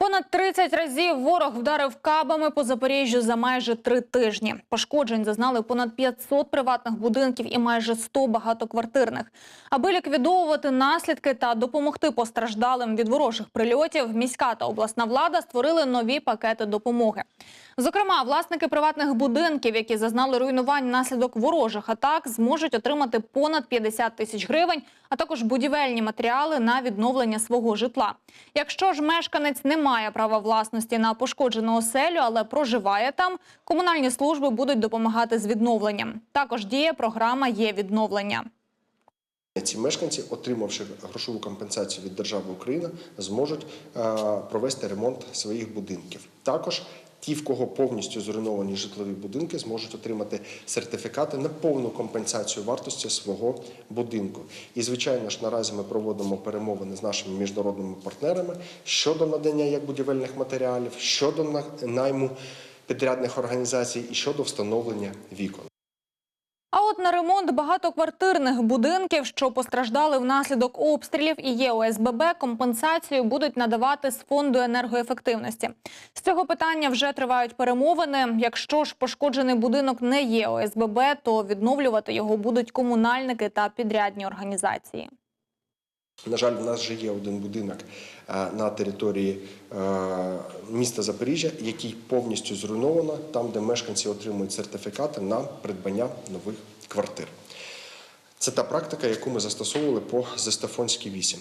Понад 30 разів ворог вдарив кабами по Запоріжжю за майже три тижні. Пошкоджень зазнали понад 500 приватних будинків і майже 100 багатоквартирних. Аби ліквідовувати наслідки та допомогти постраждалим від ворожих прильотів, міська та обласна влада створили нові пакети допомоги. Зокрема, власники приватних будинків, які зазнали руйнувань внаслідок ворожих атак, зможуть отримати понад 50 тисяч гривень, а також будівельні матеріали на відновлення свого житла. Якщо ж мешканець не має права власності на пошкоджену оселю, але проживає там, комунальні служби будуть допомагати з відновленням. Також діє програма є відновлення. Ці мешканці, отримавши грошову компенсацію від держави України, зможуть е, провести ремонт своїх будинків. Також ті, в кого повністю зруйновані житлові будинки, зможуть отримати сертифікати на повну компенсацію вартості свого будинку. І, звичайно ж, наразі ми проводимо перемовини з нашими міжнародними партнерами щодо надання як будівельних матеріалів, щодо на- найму підрядних організацій і щодо встановлення вікон. А на ремонт багатоквартирних будинків, що постраждали внаслідок обстрілів і є ОСББ, компенсацію будуть надавати з фонду енергоефективності. З цього питання вже тривають перемовини. Якщо ж пошкоджений будинок не є ОСББ, то відновлювати його будуть комунальники та підрядні організації. На жаль, в нас вже є один будинок е, на території е, міста Запоріжжя, який повністю зруйновано, там, де мешканці отримують сертифікати на придбання нових квартир. Це та практика, яку ми застосовували по Зестафонській 8.